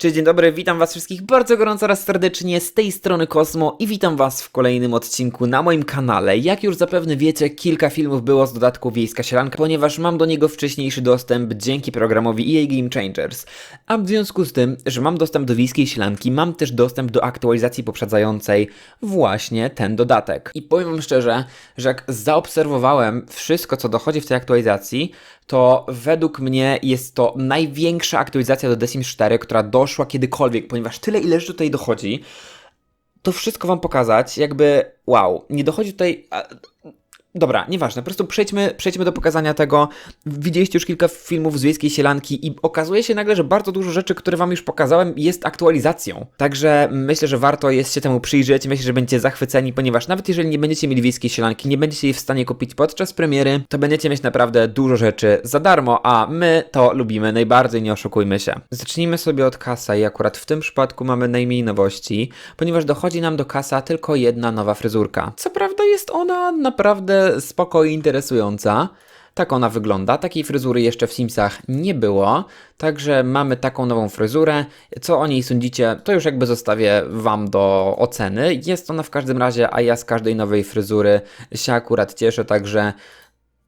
Cześć, dzień dobry, witam was wszystkich bardzo gorąco raz serdecznie z tej strony Kosmo i witam was w kolejnym odcinku na moim kanale. Jak już zapewne wiecie, kilka filmów było z dodatku Wiejska Sielanka, ponieważ mam do niego wcześniejszy dostęp dzięki programowi EA Game Changers. A w związku z tym, że mam dostęp do Wiejskiej Sielanki, mam też dostęp do aktualizacji poprzedzającej właśnie ten dodatek. I powiem wam szczerze, że jak zaobserwowałem wszystko, co dochodzi w tej aktualizacji, to według mnie jest to największa aktualizacja do The Sims 4, która doszła kiedykolwiek, ponieważ tyle ile rzeczy tutaj dochodzi, to wszystko wam pokazać, jakby wow, nie dochodzi tutaj... Dobra, nieważne, po prostu przejdźmy, przejdźmy do pokazania tego. Widzieliście już kilka filmów z Wiejskiej Sielanki i okazuje się nagle, że bardzo dużo rzeczy, które wam już pokazałem, jest aktualizacją. Także myślę, że warto jest się temu przyjrzeć. Myślę, że będziecie zachwyceni, ponieważ nawet jeżeli nie będziecie mieli Wiejskiej Sielanki, nie będziecie jej w stanie kupić podczas premiery, to będziecie mieć naprawdę dużo rzeczy za darmo, a my to lubimy najbardziej, nie oszukujmy się. Zacznijmy sobie od kasa i akurat w tym przypadku mamy najmniej nowości, ponieważ dochodzi nam do kasa tylko jedna nowa fryzurka. Co prawda jest ona naprawdę spoko i interesująca. Tak ona wygląda. Takiej fryzury jeszcze w Simsach nie było. Także mamy taką nową fryzurę. Co o niej sądzicie, to już jakby zostawię Wam do oceny. Jest ona w każdym razie, a ja z każdej nowej fryzury się akurat cieszę, także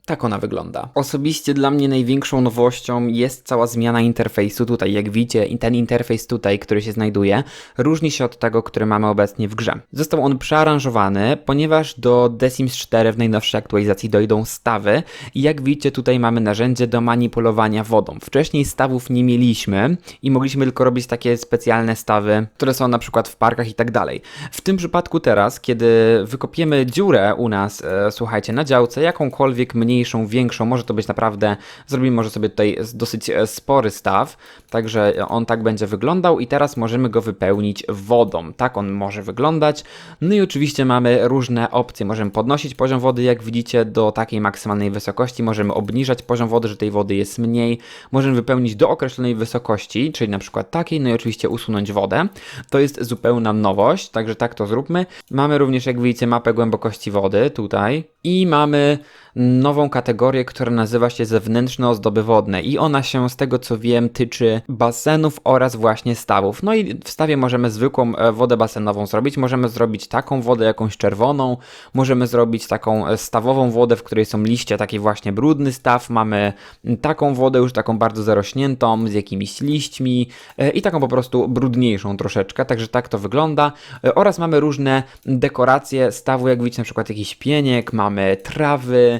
tak ona wygląda. Osobiście dla mnie największą nowością jest cała zmiana interfejsu tutaj. Jak widzicie, ten interfejs tutaj, który się znajduje, różni się od tego, który mamy obecnie w grze. Został on przearanżowany, ponieważ do The Sims 4 w najnowszej aktualizacji dojdą stawy i jak widzicie, tutaj mamy narzędzie do manipulowania wodą. Wcześniej stawów nie mieliśmy i mogliśmy tylko robić takie specjalne stawy, które są na przykład w parkach i tak dalej. W tym przypadku teraz, kiedy wykopiemy dziurę u nas, e, słuchajcie, na działce, jakąkolwiek mniej mniejszą, większą, może to być naprawdę, zrobimy może sobie tutaj dosyć e, spory staw, także on tak będzie wyglądał i teraz możemy go wypełnić wodą, tak on może wyglądać, no i oczywiście mamy różne opcje, możemy podnosić poziom wody, jak widzicie, do takiej maksymalnej wysokości, możemy obniżać poziom wody, że tej wody jest mniej, możemy wypełnić do określonej wysokości, czyli na przykład takiej, no i oczywiście usunąć wodę, to jest zupełna nowość, także tak to zróbmy. Mamy również, jak widzicie, mapę głębokości wody tutaj i mamy nową kategorię, która nazywa się zewnętrzne ozdoby wodne. I ona się z tego co wiem tyczy basenów oraz właśnie stawów. No i w stawie możemy zwykłą e, wodę basenową zrobić, możemy zrobić taką wodę jakąś czerwoną, możemy zrobić taką e, stawową wodę, w której są liście, taki właśnie brudny staw, mamy taką wodę już taką bardzo zarośniętą z jakimiś liśćmi e, i taką po prostu brudniejszą troszeczkę, także tak to wygląda. Oraz mamy różne dekoracje stawu, jak widzicie na przykład jakiś pieniek, mamy trawy,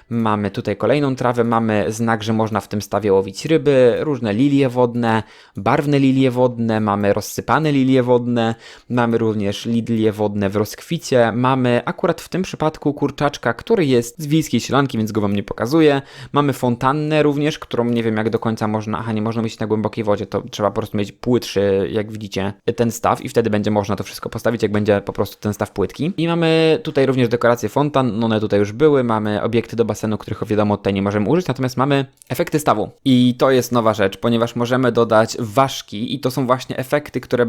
Mamy tutaj kolejną trawę, mamy znak, że można w tym stawie łowić ryby, różne lilie wodne, barwne lilie wodne, mamy rozsypane lilie wodne, mamy również lilie wodne w rozkwicie, mamy akurat w tym przypadku kurczaczka, który jest z wiejskiej sielanki, więc go wam nie pokazuję. Mamy fontannę również, którą nie wiem jak do końca można, aha nie można mieć na głębokiej wodzie, to trzeba po prostu mieć płytszy, jak widzicie, ten staw i wtedy będzie można to wszystko postawić, jak będzie po prostu ten staw płytki. I mamy tutaj również dekoracje fontan, one tutaj już były, mamy obiekty do basenu, basenu, których wiadomo tutaj nie możemy użyć, natomiast mamy efekty stawu. I to jest nowa rzecz, ponieważ możemy dodać ważki i to są właśnie efekty, które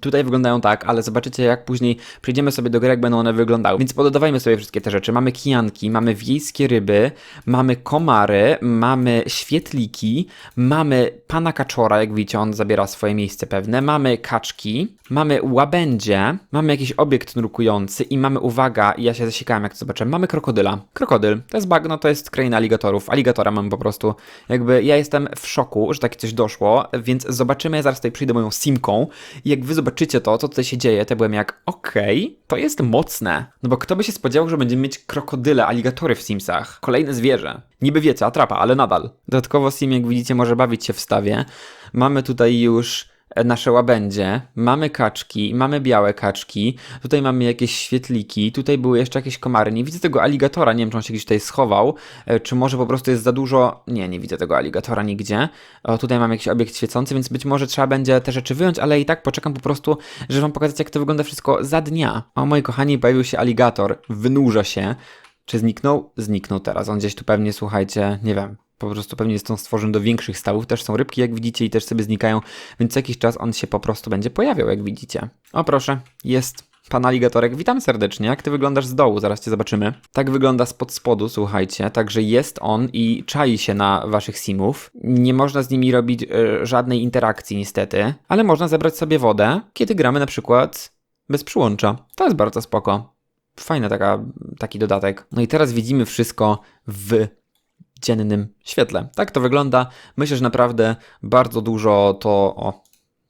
tutaj wyglądają tak, ale zobaczycie jak później przejdziemy sobie do gry, jak będą one wyglądały. Więc pododawajmy sobie wszystkie te rzeczy. Mamy kijanki, mamy wiejskie ryby, mamy komary, mamy świetliki, mamy pana kaczora, jak widzicie, on zabiera swoje miejsce pewne, mamy kaczki, mamy łabędzie, mamy jakiś obiekt nurkujący i mamy, uwaga, ja się zasikałem jak to zobaczę, mamy krokodyla. Krokodyl, to jest bagno, to jest kraina aligatorów. Aligatora mam po prostu. Jakby ja jestem w szoku, że takie coś doszło, więc zobaczymy, ja zaraz tutaj przyjdę moją simką i jak wy zobaczycie to, co tutaj się dzieje, to byłem jak, okej, okay, to jest mocne. No bo kto by się spodziewał, że będziemy mieć krokodyle, aligatory w Simsach? Kolejne zwierzę. Niby wiecie, atrapa, ale nadal. Dodatkowo Sim, jak widzicie, może bawić się w stawie. Mamy tutaj już nasze łabędzie, mamy kaczki, mamy białe kaczki, tutaj mamy jakieś świetliki, tutaj były jeszcze jakieś komary. Nie widzę tego aligatora, nie wiem czy on się gdzieś tutaj schował, e, czy może po prostu jest za dużo. Nie, nie widzę tego aligatora nigdzie. O, tutaj mam jakiś obiekt świecący, więc być może trzeba będzie te rzeczy wyjąć, ale i tak poczekam po prostu, żeby wam pokazać, jak to wygląda wszystko za dnia. O moi kochani, pojawił się aligator, wynurza się. Czy zniknął? Zniknął teraz. On gdzieś tu pewnie, słuchajcie, nie wiem, po prostu pewnie jest on stworzony do większych stawów. Też są rybki, jak widzicie, i też sobie znikają, więc co jakiś czas on się po prostu będzie pojawiał, jak widzicie. O proszę, jest Pan aligatorek, witam serdecznie. Jak ty wyglądasz z dołu? Zaraz cię zobaczymy. Tak wygląda spod spodu, słuchajcie. Także jest on i czai się na waszych simów. Nie można z nimi robić e, żadnej interakcji niestety, ale można zebrać sobie wodę, kiedy gramy na przykład bez przyłącza. To jest bardzo spoko. Fajny taka, taki dodatek. No i teraz widzimy wszystko w dziennym świetle. Tak to wygląda. Myślę, że naprawdę bardzo dużo to. O,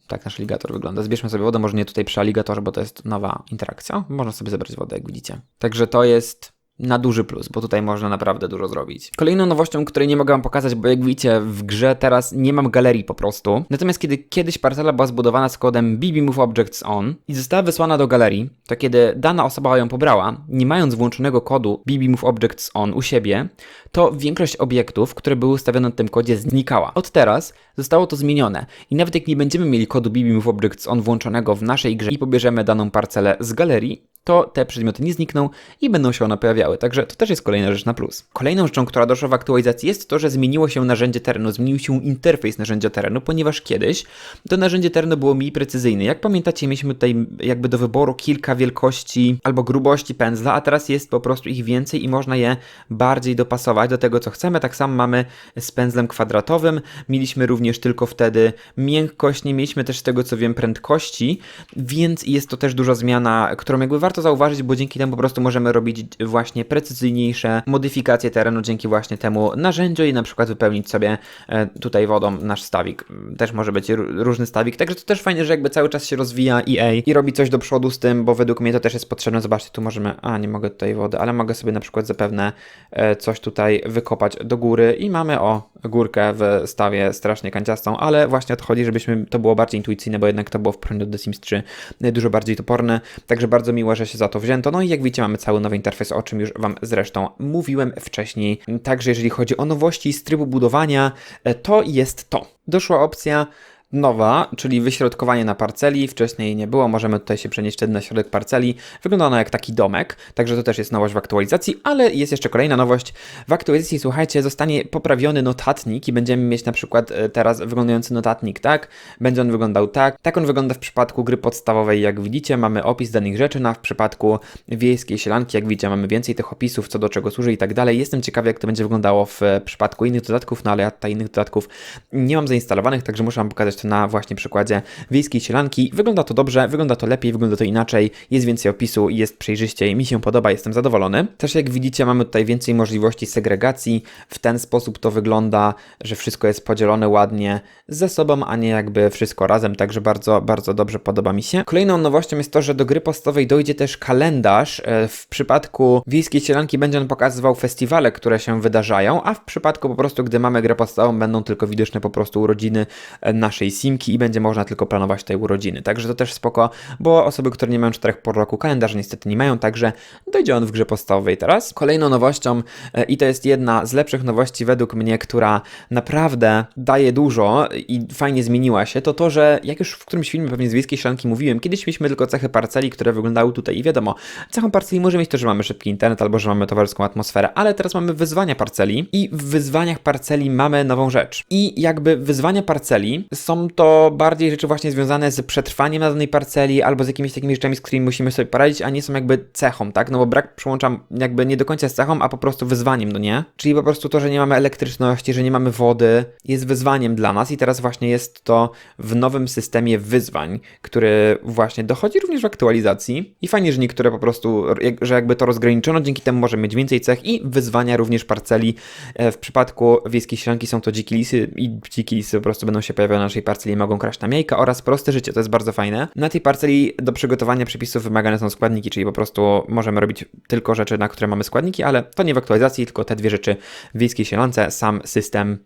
tak nasz aligator wygląda. Zbierzmy sobie wodę, może nie tutaj przy aligatorze, bo to jest nowa interakcja. Można sobie zebrać wodę, jak widzicie. Także to jest na duży plus, bo tutaj można naprawdę dużo zrobić. Kolejną nowością, której nie mogę wam pokazać, bo jak widzicie w grze teraz nie mam galerii po prostu. Natomiast kiedy kiedyś parcela była zbudowana z kodem bbmoveObjectsOn i została wysłana do galerii, to kiedy dana osoba ją pobrała, nie mając włączonego kodu bbmoveObjectsOn u siebie, to większość obiektów, które były ustawione na tym kodzie znikała. Od teraz zostało to zmienione i nawet jak nie będziemy mieli kodu bbmoveObjectsOn włączonego w naszej grze i pobierzemy daną parcelę z galerii, to te przedmioty nie znikną i będą się one pojawiały. Także to też jest kolejna rzecz na plus. Kolejną rzeczą, która doszła w aktualizacji jest to, że zmieniło się narzędzie terenu, zmienił się interfejs narzędzia terenu, ponieważ kiedyś to narzędzie terenu było mniej precyzyjne. Jak pamiętacie, mieliśmy tutaj jakby do wyboru kilka wielkości albo grubości pędzla, a teraz jest po prostu ich więcej i można je bardziej dopasować do tego, co chcemy. Tak samo mamy z pędzlem kwadratowym. Mieliśmy również tylko wtedy miękkość, nie mieliśmy też z tego, co wiem, prędkości, więc jest to też duża zmiana, którą jakby warto zauważyć, bo dzięki temu po prostu możemy robić właśnie precyzyjniejsze modyfikacje terenu dzięki właśnie temu narzędziu i na przykład wypełnić sobie e, tutaj wodą nasz stawik. Też może być różny stawik, także to też fajnie, że jakby cały czas się rozwija EA i robi coś do przodu z tym, bo według mnie to też jest potrzebne. Zobaczcie, tu możemy, a nie mogę tutaj wody, ale mogę sobie na przykład zapewne e, coś tutaj wykopać do góry i mamy o górkę w stawie strasznie kanciastą, ale właśnie o to chodzi, żebyśmy to było bardziej intuicyjne, bo jednak to było w porównaniu do The Sims 3 dużo bardziej toporne, także bardzo miło, że się za to wzięto. No i jak widzicie, mamy cały nowy interfejs, o czym już Wam zresztą mówiłem wcześniej. Także jeżeli chodzi o nowości z trybu budowania, e, to jest to. Doszła opcja nowa, czyli wyśrodkowanie na parceli. Wcześniej jej nie było, możemy tutaj się przenieść wtedy na środek parceli. Wygląda ona jak taki domek, także to też jest nowość w aktualizacji, ale jest jeszcze kolejna nowość. W aktualizacji, słuchajcie, zostanie poprawiony notatnik i będziemy mieć na przykład e, teraz wyglądający notatnik, tak? Będzie on wyglądał tak. Tak on wygląda w przypadku gry podstawowej, jak widzicie, mamy opis danych rzeczy, na w przypadku wiejskiej sielanki, jak widzicie, mamy więcej tych opisów, co do czego służy i tak dalej. Jestem ciekawy, jak to będzie wyglądało w przypadku innych dodatków, no ale ja tutaj innych dodatków nie mam zainstalowanych, także muszę Wam pokazać na właśnie przykładzie wiejskiej sielanki. Wygląda to dobrze, wygląda to lepiej, wygląda to inaczej, jest więcej opisu, jest przejrzyściej, mi się podoba, jestem zadowolony. Też jak widzicie mamy tutaj więcej możliwości segregacji, w ten sposób to wygląda, że wszystko jest podzielone ładnie ze sobą, a nie jakby wszystko razem, także bardzo, bardzo dobrze podoba mi się. Kolejną nowością jest to, że do gry podstawowej dojdzie też kalendarz. E, w przypadku wiejskiej sielanki będzie on pokazywał festiwale, które się wydarzają, a w przypadku po prostu, gdy mamy grę podstawową, będą tylko widoczne po prostu urodziny e, naszej simki i będzie można tylko planować tej urodziny. Także to też spoko, bo osoby, które nie mają czterech por roku kalendarza niestety nie mają, także dojdzie on w grze podstawowej teraz. Kolejną nowością e, i to jest jedna z lepszych nowości według mnie, która naprawdę daje dużo i fajnie zmieniła się, to to, że jak już w którymś filmie pewnie z Wiejskiej Szanki mówiłem, kiedyś mieliśmy tylko cechy parceli, które wyglądały tutaj i wiadomo, cechą parceli może mieć to, że mamy szybki internet albo że mamy towarzyską atmosferę, ale teraz mamy wyzwania parceli i w wyzwaniach parceli mamy nową rzecz. I jakby wyzwania parceli są to bardziej rzeczy właśnie związane z przetrwaniem na danej parceli albo z jakimiś takimi rzeczami, z którymi musimy sobie poradzić, a nie są jakby cechą, tak? No bo brak przyłączam jakby nie do końca z cechą, a po prostu wyzwaniem, no nie? Czyli po prostu to, że nie mamy elektryczności, że nie mamy wody, jest wyzwaniem dla nas i teraz właśnie jest to w nowym systemie wyzwań, który właśnie dochodzi również w aktualizacji i fajnie, że niektóre po prostu, że jakby to rozgraniczono, dzięki temu możemy mieć więcej cech i wyzwania również parceli. E, w przypadku wiejskiej ślanki są to dziki lisy i dziki lisy po prostu będą się pojawiały na naszej parceli mogą kraść na jajka oraz proste życie, to jest bardzo fajne. Na tej parceli do przygotowania przepisów wymagane są składniki, czyli po prostu możemy robić tylko rzeczy, na które mamy składniki, ale to nie w aktualizacji, tylko te dwie rzeczy w wiejskiej sielance, sam system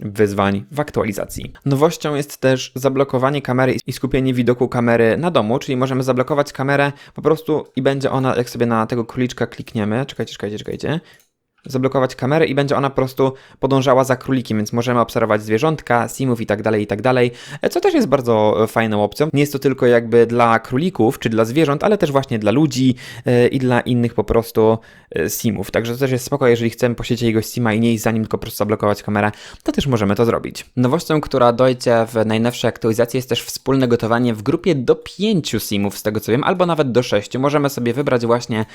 wyzwań w aktualizacji. Nowością jest też zablokowanie kamery i skupienie widoku kamery na domu, czyli możemy zablokować kamerę po prostu i będzie ona, jak sobie na tego króliczka klikniemy, czekajcie, czekajcie, czekajcie, zablokować kamerę i będzie ona po prostu podążała za królikiem, więc możemy obserwować zwierzątka, simów i tak dalej, i tak dalej, e, co też jest bardzo e, fajną opcją. Nie jest to tylko jakby dla królików czy dla zwierząt, ale też właśnie dla ludzi e, i dla innych po prostu simów. Także to też jest spoko, jeżeli chcemy posiedzieć jakiegoś sima i nie iść za nim, tylko po prostu zablokować kamerę, to też możemy to zrobić. Nowością, która dojdzie w najnowszej aktualizacji jest też wspólne gotowanie w grupie do pięciu simów, z tego co wiem, albo nawet do sześciu. Możemy sobie wybrać właśnie,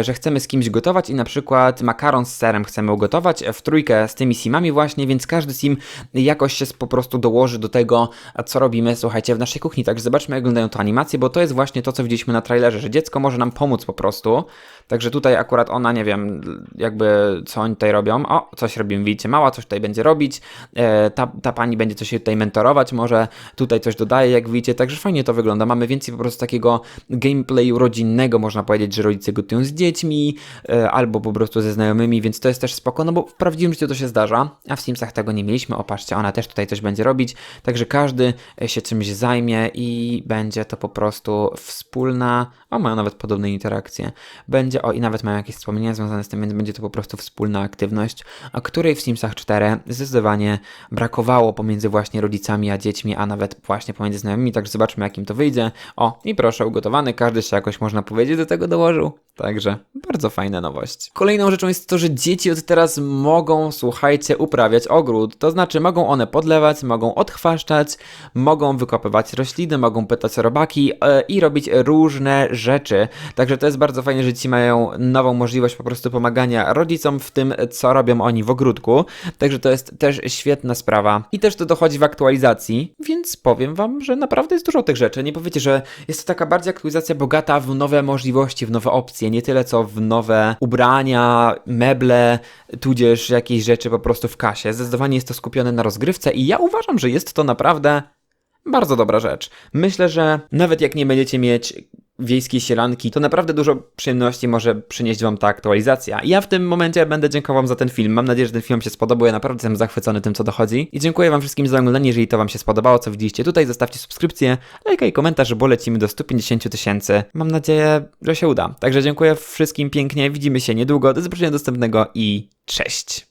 że chcemy z kimś gotować i na przykład makaron z serem chcemy ugotować e, w trójkę z tymi simami właśnie, więc każdy sim jakoś się po prostu dołoży do tego, co robimy, słuchajcie, w naszej kuchni. Także zobaczmy, jak wyglądają to animacje, bo to jest właśnie to, co widzieliśmy na trailerze, że dziecko może nam pomóc po prostu. Także tutaj akurat ona, nie wiem, jakby co oni tutaj robią. O, coś robimy, widzicie, mała coś tutaj będzie robić. E, ta, ta pani będzie coś tutaj mentorować, może tutaj coś dodaje, jak widzicie. Także fajnie to wygląda. Mamy więcej po prostu takiego gameplayu rodzinnego, można powiedzieć, że rodzice gotują z dziećmi e, albo po prostu ze znajomymi, więc to jest też spoko, no bo w prawdziwym życiu to się zdarza, a w Simsach tego nie mieliśmy. O, patrzcie, ona też tutaj coś będzie robić. Także każdy e, się czymś zajmie i będzie to po prostu wspólna. O, mają nawet podobne interakcje. Będzie, o, i nawet mają jakieś wspomnienia związane z tym, więc będzie to po prostu wspólna aktywność, a której w Simsach 4 zdecydowanie brakowało pomiędzy właśnie rodzicami a dziećmi, a nawet właśnie pomiędzy znajomymi. Także zobaczmy, jak im to wyjdzie. O, i proszę, ugotowany, każdy się jakoś można powiedzieć do tego dołożył. Także bardzo fajna nowość. Kolejną rzeczą jest to, że dzieci od teraz mogą, słuchajcie, uprawiać ogród. To znaczy, mogą one podlewać, mogą odchwaszczać, mogą wykopywać rośliny, mogą pytać robaki e, i robić różne rzeczy. Także to jest bardzo fajnie, że dzieci mają nową możliwość po prostu pomagania rodzicom w tym, co robią oni w ogródku. Także to jest też świetna sprawa. I też to dochodzi w aktualizacji, więc powiem wam, że naprawdę jest dużo tych rzeczy. Nie powiecie, że jest to taka bardziej aktualizacja bogata w nowe możliwości, w nowe opcje, nie tyle co w nowe ubrania, meble, tudzież jakieś rzeczy po prostu w kasie. Zdecydowanie jest to skupione na rozgrywce i ja uważam, że jest to naprawdę bardzo dobra rzecz. Myślę, że nawet jak nie będziecie mieć wiejskiej sielanki, to naprawdę dużo przyjemności może przynieść Wam ta aktualizacja. Ja w tym momencie będę dziękował za ten film. Mam nadzieję, że ten film się spodobał. Ja naprawdę jestem zachwycony tym, co dochodzi. I dziękuję Wam wszystkim za oglądanie. Jeżeli to Wam się spodobało, co widzieliście tutaj, zostawcie subskrypcję, lajka i komentarz, bo lecimy do 150 tysięcy. Mam nadzieję, że się uda. Także dziękuję wszystkim pięknie. Widzimy się niedługo. Do zobaczenia dostępnego i cześć!